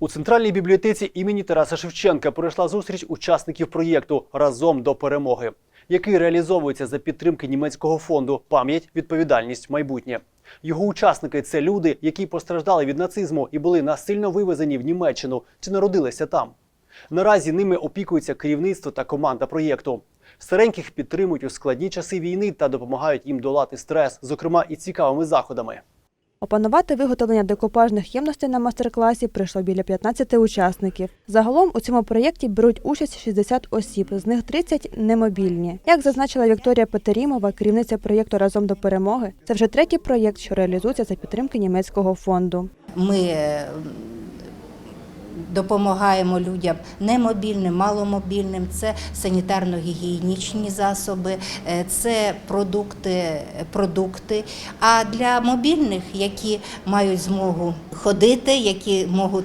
У центральній бібліотеці імені Тараса Шевченка пройшла зустріч учасників проєкту Разом до перемоги, який реалізовується за підтримки німецького фонду Пам'ять, відповідальність, майбутнє. Його учасники це люди, які постраждали від нацизму і були насильно вивезені в Німеччину чи народилися там. Наразі ними опікується керівництво та команда проєкту. Стареньких підтримують у складні часи війни та допомагають їм долати стрес, зокрема і цікавими заходами. Опанувати виготовлення декупажних ємностей на майстер-класі прийшло біля 15 учасників. Загалом у цьому проєкті беруть участь 60 осіб, з них 30 немобільні. Як зазначила Вікторія Петерімова, керівниця проєкту Разом до перемоги, це вже третій проєкт, що реалізується за підтримки німецького фонду. Ми допомагаємо людям немобільним, маломобільним, це санітарно-гігієнічні засоби, е, це продукти, продукти. А для мобільних, які мають змогу ходити, які можуть,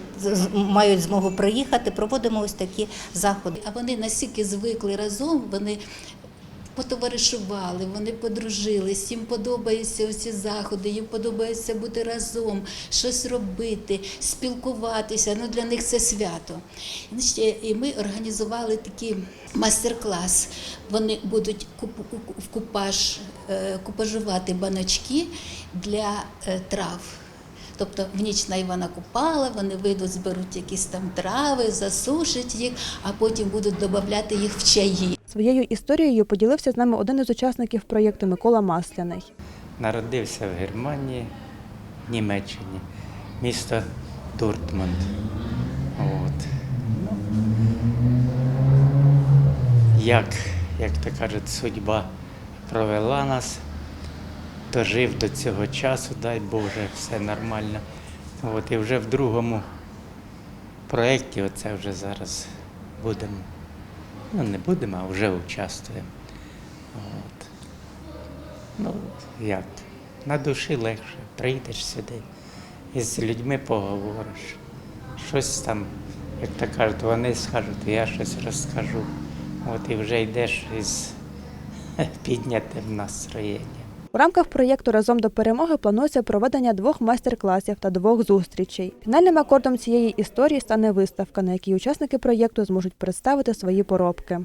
мають змогу приїхати, проводимо ось такі заходи. А вони настільки звикли разом, вони потоваришували, вони подружились, їм подобаються усі заходи, їм подобається бути разом, щось робити, спілкуватися. Ну для них це свято. І ми організували такий майстер-клас. Вони будуть в купаж е, купажувати баночки для е, трав. Тобто в ніч на Івана Купала вони вийдуть, зберуть якісь там трави, засушать їх, а потім будуть додавати їх в чаї. Своєю історією поділився з нами один із учасників проєкту Микола Масляний. Народився в Германії, Німеччині, місто Дортмунд. От. Як, як то кажуть, судьба провела нас, дожив до цього часу, дай Боже, все нормально. От, і вже в другому проєкті, оце вже зараз будемо. Ну, не будемо, а вже участвуємо. От. Ну, як? На душі легше. Прийдеш сюди і з людьми поговориш. Щось там, як то кажуть, вони скажуть, я щось розкажу. От і вже йдеш із піднятим настроєнням. У рамках проєкту Разом до перемоги планується проведення двох майстер-класів та двох зустрічей. Фінальним акордом цієї історії стане виставка, на якій учасники проєкту зможуть представити свої поробки.